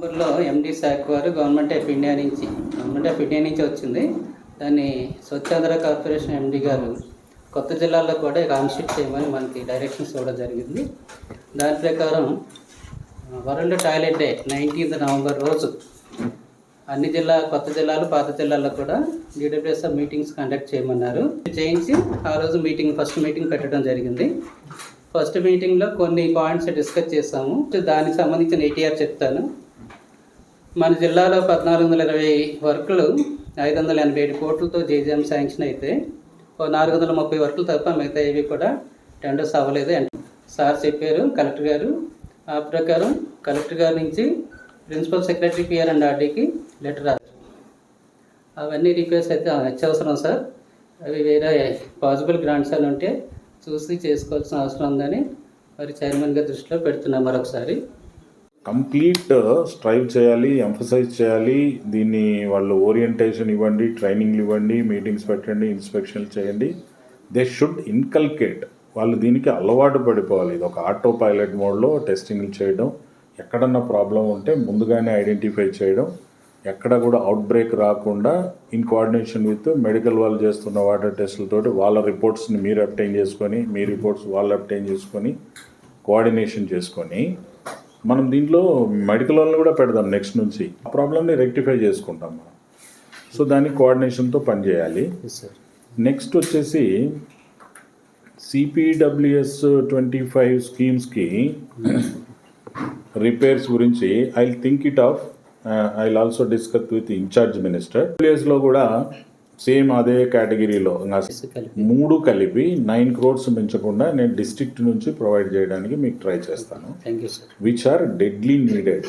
నవంబర్లో ఎండి శాఖ వారు గవర్నమెంట్ ఆఫ్ ఇండియా నుంచి గవర్నమెంట్ ఆఫ్ ఇండియా నుంచి వచ్చింది. దాన్ని స్వచ్ఛాంధ్ర కార్పొరేషన్ ఎండి గారు కొత్త జిల్లాల్లో కూడా కాన్స్టిట్యూట్ చేయమని మనకి డైరెక్షన్స్ ఇవ్వడం జరిగింది. దాని ప్రకారం World Toilet Day nineteenth November రోజు అన్ని జిల్లా కొత్త జిల్లాలు పాత జిల్లాల్లో కూడా డీడబ్ల్యూఎస్ మీటింగ్స్ కండక్ట్ చేయమన్నారు. చేయించి ఆ రోజు మీటింగ్ ఫస్ట్ మీటింగ్ పెట్టడం జరిగింది. ఫస్ట్ మీటింగ్లో కొన్ని పాయింట్స్ డిస్కస్ చేసాము దానికి సంబంధించిన ఏటీఆర్ చెప్తాను. మన జిల్లాలో పద్నాలుగు వందల ఇరవై వర్కులు ఐదు వందల ఎనభై ఏడు కోట్లతో జేజీఎం శాంక్షన్ అయితే ఓ నాలుగు వందల ముప్పై వర్కులు తప్ప మిగతా ఏవి కూడా టెండర్స్ అవ్వలేదు అంట. సార్ చెప్పారు కలెక్టర్ గారు. ఆ ప్రకారం కలెక్టర్ గారి నుంచి ప్రిన్సిపల్ సెక్రటరీ పిఆర్ అండ్ ఆర్డీకి లెటర్ రాశారు. అవన్నీ రిక్వెస్ట్ అయితే అత్యవసరం సార్. అవి వేరే పాసిబుల్ గ్రాంట్స్ అని ఉంటే చూసి చేసుకోవాల్సిన అవసరం ఉందని మరి చైర్మన్ గారి దృష్టిలో పెడుతున్నాం మరొకసారి. కంప్లీట్ uh, స్ట్రైవ్ చేయాలి ఎంఫసైజ్ చేయాలి. దీన్ని వాళ్ళు ఓరియంటేషన్ ఇవ్వండి ట్రైనింగ్లు ఇవ్వండి మీటింగ్స్ పెట్టండి ఇన్స్పెక్షన్ చేయండి. దే షుడ్ ఇన్కల్కేట్ వాళ్ళు దీనికి అలవాటు పడిపోవాలి. ఇది ఒక ఆటో పైలట్ మోడ్లో టెస్టింగ్లు చేయడం ఎక్కడన్నా ప్రాబ్లం ఉంటే ముందుగానే ఐడెంటిఫై చేయడం ఎక్కడ కూడా అవుట్ బ్రేక్ రాకుండా ఇన్ కోఆర్డినేషన్ విత్ మెడికల్ వాళ్ళు చేస్తున్న వాటర్ టెస్టులతో వాళ్ళ రిపోర్ట్స్ని మీరు అప్టైన్ చేసుకొని మీ రిపోర్ట్స్ వాళ్ళు అప్టైన్ చేసుకొని కోఆర్డినేషన్ చేసుకొని మనం దీంట్లో మెడికల్ వాళ్ళని కూడా పెడదాం నెక్స్ట్ నుంచి. ఆ ప్రాబ్లమ్ని రెక్టిఫై చేసుకుంటాం మనం. సో దానికి కోఆర్డినేషన్తో పనిచేయాలి. సార్ నెక్స్ట్ వచ్చేసి సిపిడబ్ల్యూఎస్ ట్వంటీ ఫైవ్ స్కీమ్స్కి రిపేర్స్ గురించి I think it of I also discuss with incharge మినిస్టర్లో కూడా సేమ్ అదే కేటగిరీలో. మూడు కలిపి నైన్ క్రోడ్స్ మించకుండా నేను డిస్ట్రిక్ట్ నుంచి ప్రొవైడ్ చేయడానికి మీకు ట్రై చేస్తాను. Which are deadly needed